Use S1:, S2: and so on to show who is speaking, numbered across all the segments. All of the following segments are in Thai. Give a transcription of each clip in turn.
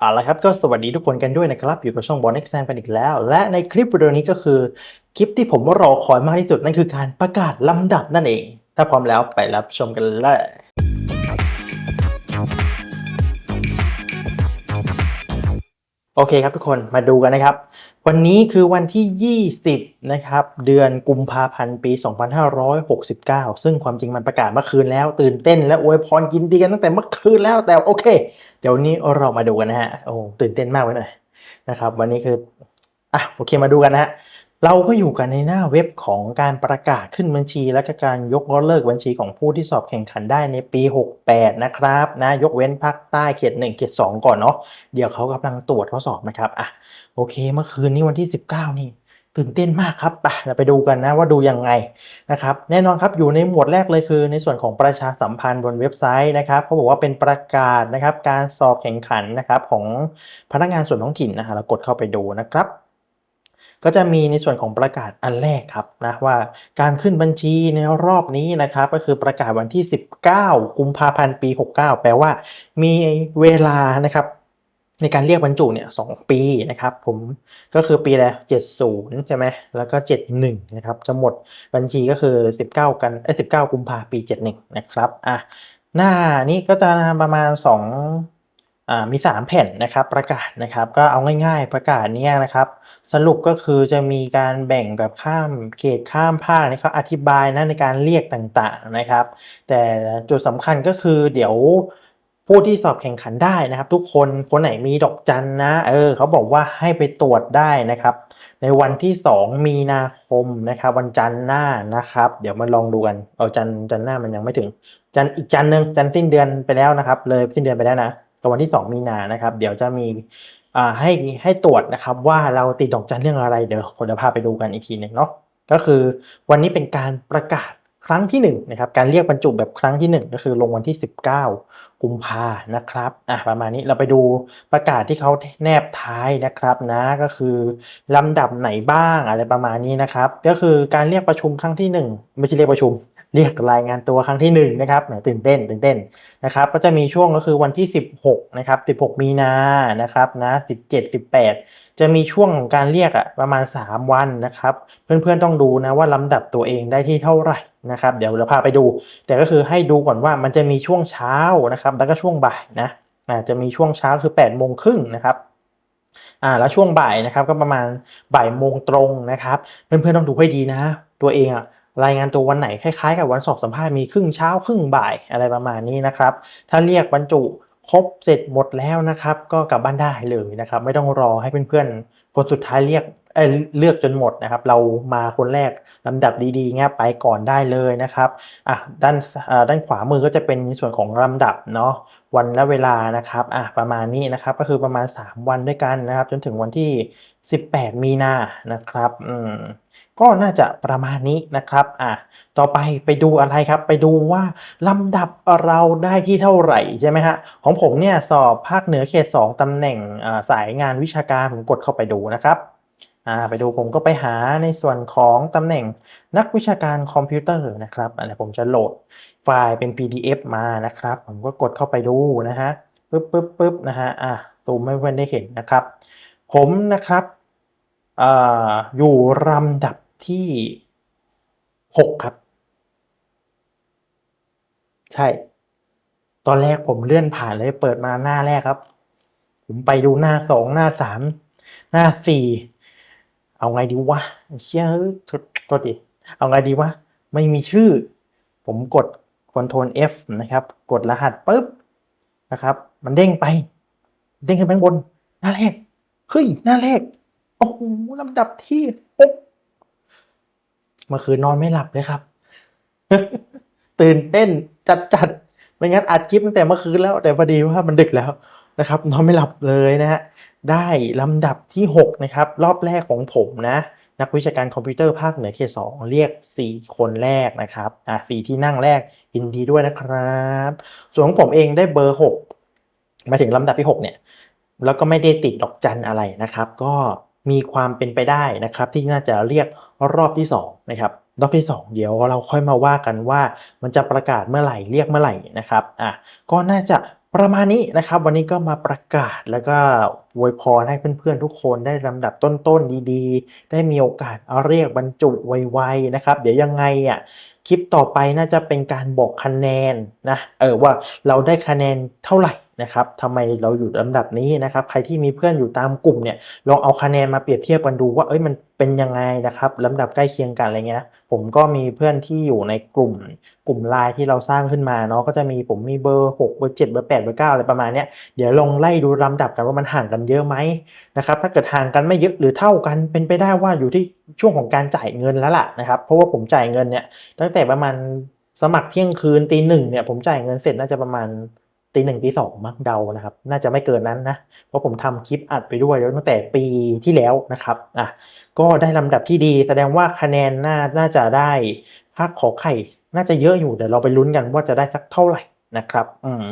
S1: เอาละครับก็สวัสดีทุกคนกันด้วยนะครับ อยู่กับช่องบอลเอ็กแซมกันอีกแล้ว และในคลิปวิดีโอนี้ก็คือ คลิปที่ผมรอคอยมากที่สุดนั่นคือการประกาศลำดับนั่นเอง ถ้าพร้อมแล้วไปรับชมกันเลยโอเคครับทุกคนมาดูกันนะครับ วันนี้คือวันที่ 20 นะครับ เดือนกุมภาพันธ์ปี 2569 ซึ่งความจริงมันประกาศเมื่อคืนแล้ว ตื่นเต้นและอวยพรยินดีกันตั้งแต่เมื่อคืนแล้วแต่โอเค เดี๋ยวนี้เรามาดูกันนะฮะโอ้ตื่นเต้นมากเลยนะครับ วันนี้คืออะโอเคมาดูกันนะฮะ เราก็อยู่กันในหน้าเว็บของการประกาศขึ้นบัญชี และก็การยกเลิกบัญชีของผู้ที่สอบแข่งขันได้ในปี 68 นะครับนะยกเว้นภาคใต้เขต1เขต2 ก่อนเนาะเดี๋ยวเขากำลังตรวจข้อสอบนะครับอะโอเคเมื่อคืนนี้วันที่ 19 นี่ตื่นเต้นมากครับไปเราไปดูกันนะว่าดูยังไงนะครับแน่นอนครับอยู่ในหมวดแรกเลยคือ ในส่วนของประชาสัมพันธ์บนเว็บไซต์นะครับเขาบอกว่าเป็นประกาศนะครับการสอบแข่งขันนะครับของพนักงานส่วนท้องถิ่นนะฮะเรากดเข้าไปดูนะครับ ก็จะมีในส่วนของประกาศอันแรกครับนะว่าการขึ้นบัญชีในรอบนี้นะครับก็คือประกาศวันที่ 19 กุมภาพันธ์ปี 69 แปลว่า มีเวลานะครับในการเรียกบรรจุเนี่ยสปีนะครับผมก็คือปีละ70ใช่ไหมแล้วก็71นะครับจะหมดบัญชีก็คือ 19 กันเอ้ย19กุมภาพันธ์ปี 71 นะครับอะหน้านี้ก็จะประมาณ2อ่า มี 3 แผ่นนะครับประกาศนะครับก็เอาง่าย ๆ ประกาศเนี้ยนะครับสรุปก็คือจะมีการแบ่งแบบข้ามเขตข้ามภาคนี่เขาอธิบายนะในการเรียกต่างๆนะครับ แต่จุดสำคัญก็คือเดี๋ยวผู้ที่สอบแข่งขันได้นะครับ ทุกคนคนไหนมีดอกจันนะเออเขาบอกว่าให้ไปตรวจได้นะครับ ในวันที่ 2 มีนาคมนะครับ วันจันทร์หน้านะครับ เดี๋ยวมาลองดูกันเอาจันทร์จันทร์หน้ามันยังไม่ถึง จันทร์อีกจันทร์หนึ่งจันทร์สิ้นเดือนไปแล้วนะครับ เลยสิ้นเดือนไปแล้วนะ กับวันที่ 2 มีนานะครับ เดี๋ยวจะมีให้ให้ตรวจนะครับว่าเราติดดอกจันเรื่องอะไรเดี๋ยวผมจะพาไปดูกันอีกทีหนึ่งเนาะก็คือวันนี้เป็นการประกาศ ครั้งที่1นะครับการเรียกบรรจุแบบครั้งที่ 1 ก็คือลงวันที่ 19 กุมภานะครับอะประมาณนี้เราไปดูประกาศที่เขาแนบท้ายนะครับนะก็คือลำดับไหนบ้างอะไรประมาณนี้นะครับก็คือการเรียกประชุมครั้งที่ 1 ไม่ใช่เรียกประชุม เรียกรายงานตัวครั้งที่ 1 นะครับแหมตื่นเต้นตื่นเต้นนะครับก็จะมีช่วงก็คือวันที่ 16นะครับ16 มีนานะครับนะ17 18 จะมีช่วงของการเรียกอะประมาณ 3 วันนะครับเพื่อนๆต้องดูนะว่าลำดับตัวเองได้ที่เท่าไหร่ นะครับเดี๋ยวเราพาไปดู แต่ก็คือให้ดูก่อนว่ามันจะมีช่วงเช้านะครับ แล้วก็ช่วงบ่ายนะอาจะมีช่วงเช้าคือ8โมงครึ่งนะครับอ่าแล้วช่วงบ่ายนะครับก็ประมาณบ่ายโมงตรงนะครับเพื่อนๆต้องดูให้ดีนะ ตัวเองอะรายงานตัววันไหนคล้ายๆกับวันสอบสัมภาษณ์มีครึ่งเช้าครึ่งบ่ายอะไรประมาณนี้นะครับ ถ้าเรียกบรรจุ ครบเสร็จหมดแล้วนะครับ ก็กลับบ้านได้เลยนะครับ ไม่ต้องรอให้เพื่อนๆคนสุดท้ายเรียกเอ้ยเลือกจนหมดนะครับ เรามาคนแรกลำดับดีๆเงี้ยไปก่อนได้เลยนะครับอะด้านอ่าด้านขวามือก็จะเป็นในส่วนของลำดับเนาะวันและเวลานะครับอะประมาณนี้นะครับก็คือประมาณ 3 วันด้วยกันนะครับ จนถึงวันที่ 18 มีนานะครับอืม ก็น่าจะประมาณนี้นะครับอะต่อไปไปดูอะไรครับ ไปดูว่าลำดับเราได้ที่เท่าไหร่ใช่ไหมฮะของผมเนี่ยสอบภาคเหนือเขต 2ตำแหน่งสายงานวิชาการผมกดเข้าไปดูนะครับอ่าไปดูผมก็ไปหาในส่วนของตำแหน่งนักวิชาการคอมพิวเตอร์นะครับอันนี้ผมจะโหลดไฟล์เป็น PDF มานะครับ ผมก็กดเข้าไปดูนะฮะปึ๊บปึ๊บปึ๊บนะฮะอะซูมให้เพื่อนได้เห็นนะครับ ผมนะครับอ่าอยู่ลำดับ ที่ 6 ครับ ใช่ ตอนแรกผมเลื่อนผ่านเลยเปิดมาหน้าแรกครับ ผมไปดูหน้าสองหน้าสามหน้าสี่เอาไงดีวะเชี่ยเอ้ยโทษทษดิเอาไงดีวะ ไม่มีชื่อ ผมกด Ctrl F นะครับ กดรหัสปุ๊บนะครับ มันเด้งไป เด้งขึ้นไปบน หน้าแรกเฮ้ยหน้าแรกโอ้โหลำดับที่หก เมื่อคืนนอนไม่หลับเลยครับ ตื่นเต้นจัดจัดๆไม่งั้นอัดคลิปตั้งแต่เมื่อคืนแล้วแต่พอดีว่ามันดึกแล้วนะครับ นอนไม่หลับเลยนะฮะได้ลำดับที่ 6 นะครับ รอบแรกของผมนะนักวิชาการคอมพิวเตอร์ภาคเหนือเขตสองเรียก 4 คนแรกนะครับอะสี่ที่นั่งแรกยินดีด้วยนะครับ ส่วนของผมเองได้เบอร์ 6 มาถึงลำดับที่ 6 เนี่ย แล้วก็ไม่ได้ติดดอกจันอะไรนะครับ ก็ มีความเป็นไปได้นะครับที่น่าจะเรียกรอบที่2นะครับรอบที่ 2 เดี๋ยวเราค่อยมาว่ากันว่ามันจะประกาศเมื่อไหร่เรียกเมื่อไหร่นะครับอะก็น่าจะประมาณนี้นะครับ วันนี้ก็มาประกาศแล้วก็ อวยพรให้เพื่อนๆทุกคนได้ลำดับต้นๆดีๆ ได้มีโอกาสเอาเรียกบรรจุไวๆนะครับ เดี๋ยวยังไงอะคลิปต่อไปน่าจะเป็นการบอกคะแนนนะเออว่าเราได้คะแนนเท่าไหร่นะครับทำไมเราอยู่ลำดับนี้นะครับ ใครที่มีเพื่อนอยู่ตามกลุ่มเนี่ยลองเอาคะแนนมาเปรียบเทียบกันดูว่าเอ้ยมันเป็นยังไงนะครับลำดับใกล้เคียงกันอะไรเงี้ยผมก็มีเพื่อนที่อยู่ในกลุ่ม กลุ่มไลน์ที่เราสร้างขึ้นมาเนาะก็จะมีผมมีเบอร์ 6 เบอร์ 7 เบอร์ 8 เบอร์ 9 อะไรประมาณเนี้ยเดี๋ยวลองไล่ดูลำดับกันว่ามันห่างกันเยอะไหมนะครับถ้าเกิดห่างกันไม่เยอะหรือเท่ากันเป็นไปได้ว่าอยู่ที่ช่วงของการจ่ายเงินแล้วล่ะนะครับเพราะว่าผมจ่ายเงินเนี่ยตั้งแต่ประมาณสมัครเที่ยงคืนตีหนึ่งเนี่ยผมจ่ายเงินเสร็จน่าจะประมาณตีหนึ่งตีสองมั้งเดานะครับ น่าจะไม่เกินนั้นนะ เพราะผมทำคลิปอัดไปด้วยตั้งแต่ปีที่แล้วนะครับอะก็ได้ลำดับที่ดี แสดงว่าคะแนนน่าน่าจะได้ภาคขอไข่ น่าจะเยอะอยู่เดี๋ยวเราไปลุ้นกันว่าจะได้สักเท่าไหร่ นะครับอืม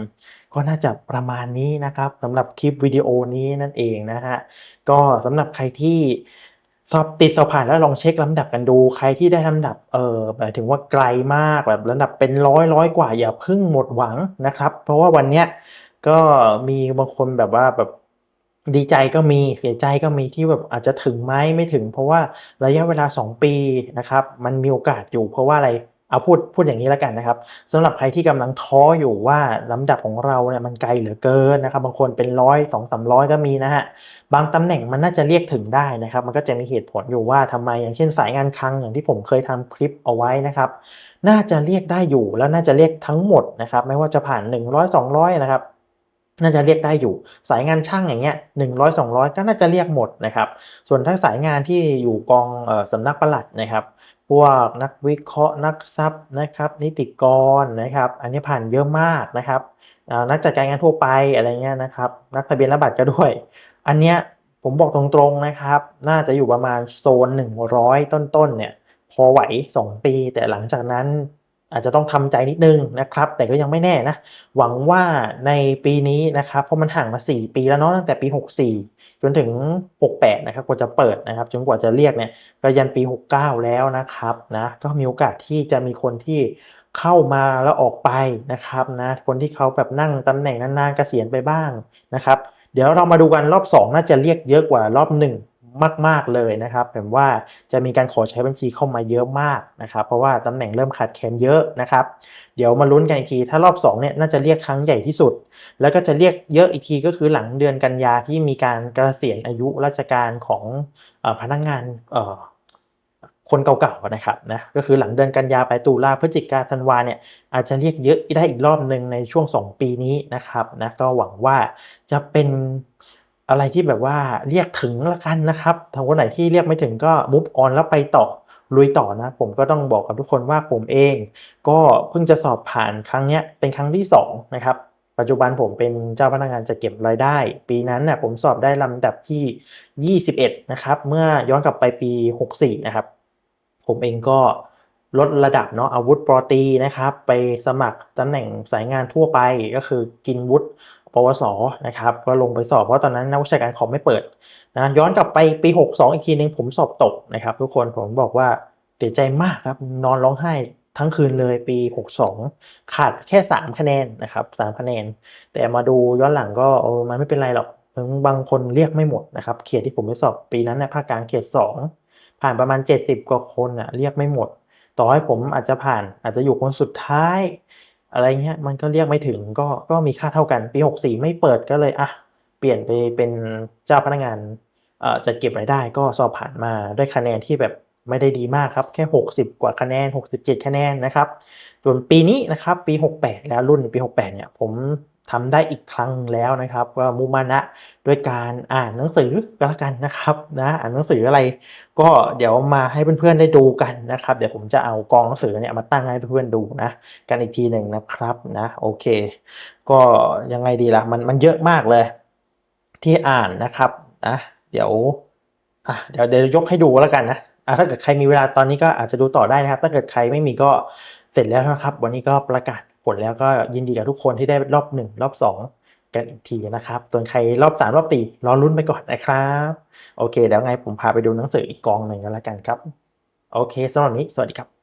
S1: ก็น่าจะประมาณนี้นะครับสำหรับคลิปวิดีโอนี้นั่นเองนะฮะก็สำหรับใครที่สอบติดสอบผ่านแล้วลองเช็คลำดับกันดู ใครที่ได้ลำดับเออหมายถึงว่าไกลมากแบบลำดับเป็นร้อยร้อยกว่าอย่าพิ่งหมดหวังนะครับ เพราะว่าวันเนี้ยก็มีบางคนแบบว่าแบบดีใจก็มีเสียใจก็มีที่แบบอาจจะถึงไหมไม่ถึง เพราะว่าระยะเวลา 2 ปีนะครับมันมีโอกาสอยู่เพราะว่าอะไร เอาพูดพูดอย่างนี้แล้วกันนะครับสำหรับใครที่กำลังท้ออยู่ว่าลำดับของเราเนี่ยมันไกลเหลือเกินนะครับ บางคนเป็นร้อยสองสามร้อยก็มีนะฮะบางตำแหน่งมันน่าจะเรียกถึงได้นะครับ มันก็จะมีเหตุผลอยู่ว่าทำไมอย่างเช่นสายงานคลังอย่างที่ผมเคยทำคลิปเอาไว้นะครับ น่าจะเรียกได้อยู่แล้วน่าจะเรียกทั้งหมดนะครับ ไม่ว่าจะผ่าน 100 200 นะครับน่าจะเรียกได้อยู่ สายงานช่างอย่างเงี้ยหนึ่งร้อยสองร้อยก็น่าจะเรียกหมดนะครับ ส่วนถ้าสายงานที่อยู่กองออสำนักปลัดนะครับ พวกนักวิเคราะห์นักทรัพย์นะครับ นิติกรนะครับ อันนี้ผ่านเยอะมากนะครับนักจัดการงานทั่วไปอะไรเงี้ยนะครับ นักทะเบียนรับบัตรก็ด้วย อันเนี้ยผมบอกตรงๆนะครับ น่าจะอยู่ประมาณโซน 100 ต้นๆเนี่ยพอไหว 2 ปี แต่หลังจากนั้น อาจจะต้องทำใจนิดนึงนะครับ แต่ก็ยังไม่แน่นะ หวังว่าในปีนี้นะครับ เพราะมันห่างมา 4 ปีแล้วเนาะตั้งแต่ปี 64 จนถึง 68 นะครับกว่าจะเปิดนะครับ จนกว่าจะเรียกเนี่ยก็ยันปี 69 แล้วนะครับนะก็มีโอกาสที่จะมีคนที่เข้ามาแล้วออกไปนะครับนะคนที่เขาแบบนั่งตำแหน่งนานๆเกษียณไปบ้างนะครับ เดี๋ยวเรามาดูกันรอบ 2 น่าจะเรียกเยอะกว่ารอบ 1 มาก ๆเลยนะครับแบบว่าจะมีการขอใช้บัญชีเข้ามาเยอะมากนะครับเพราะว่าตำแหน่งเริ่มขาดแคลนเยอะนะครับเดี๋ยวมาลุ้นกันอีกทีถ้ารอบ2เนี่ยน่าจะเรียกครั้งใหญ่ที่สุด แล้วก็จะเรียกเยอะอีกทีก็คือหลังเดือนกันยาที่มีการเกษียณอายุราชการของอพนักงานคนเก่าๆนะครับนะก็คือหลังเดือนกันยาไปตุลาพฤศจิกาธันวาเนี่ยอาจจะเรียกเยอะได้อีกรอบหนึ่งในช่วง 2 ปีนี้นะครับนะก็หวังว่าจะเป็น อะไรที่แบบว่าเรียกถึงละกันนะครับถ้าคนไหนที่เรียกไม่ถึงก็มุฟออนแล้วไปต่อลุยต่อนะ ผมก็ต้องบอกกับทุกคนว่าผมเอง ก็เพิ่งจะสอบผ่านครั้งเนี้ยเป็นครั้งที่2นะครับปัจจุบันผมเป็นเจ้าพนักงานจัดเก็บรายได้ ปีนั้นน่ะผมสอบได้ลำดับที่ 21 นะครับ เมื่อย้อนกลับไปปี 64 นะครับ ผมเองก็ลดระดับเนาะอาวุธปรตีนะครับ ไปสมัครตำแหน่งสายงานทั่วไปก็คือกินวุฒิ ปวสนะครับก็ลงไปสอบเพราะตอนนั้นนักวิชาการคอมไม่เปิดนะย้อนกลับไปปี 62 อีกทีนึงผมสอบตกนะครับทุกคนผมบอกว่าเสียใจมากครับนอนร้องไห้ทั้งคืนเลยปี 62 ขาดแค่ 3 คะแนนนะครับ3คะแนน แต่มาดูย้อนหลังก็เออมันไม่เป็นไรหรอกบางคนเรียกไม่หมดนะครับเขตที่ผมไปสอบปีนั้นเนี่ยภาคกลางเขต 2 ผ่านประมาณ 70 กว่าคนอะเรียกไม่หมด ต่อให้ผมอาจจะผ่านอาจจะอยู่คนสุดท้าย อะไรเงี้ยมันก็เรียกไม่ถึงก็ก็มีค่าเท่ากันปี 64 ไม่เปิดก็เลยอะเปลี่ยนไปเป็นเจ้าพนักงานจัดเก็บรายได้ก็สอบผ่านมาได้คะแนนที่แบบไม่ได้ดีมากครับ แค่ 60 กว่าคะแนน 67 คะแนนนะครับส่วนปีนี้นะครับปี 68 แล้วรุ่นปี 68 เนี่ยผม ทำได้อีกครั้งแล้วนะครับว่ามุมานะด้วยการอ่านหนังสือก็แล้วกันนะครับนะอ่านหนังสืออะไร ก็เดี๋ยวมาให้เพื่อนๆได้ดูกันนะครับ เดี๋ยวผมจะเอากองหนังสือเนี่ยมาตั้งให้เพื่อนๆดูนะกันอีกทีหนึ่งนะครับนะโอเค ก็ยังไงดีล่ะมันมันเยอะมากเลย ที่อ่านนะครับนะเดี๋ยวอะเดี๋ยวเดี๋ยวยกให้ดูแล้วกันนะอะถ้าเกิดใครมีเวลาตอนนี้ก็อาจจะดูต่อได้นะครับ ถ้าเกิดใครไม่มีก็เสร็จแล้วนะครับ วันนี้ก็ประกาศ ผลแล้วก็ยินดีกับทุกคนที่ได้รอบหนึ่งรอบสองกันอีกทีนะครับส่วนใครรอบสามรอบสี่รอรุ่นไปก่อนนะครับ โอเคเดี๋ยวไงผมพาไปดูหนังสืออีกกองหนึ่งกันแล้วกันครับ โอเคสำหรับนี้สวัสดีครับ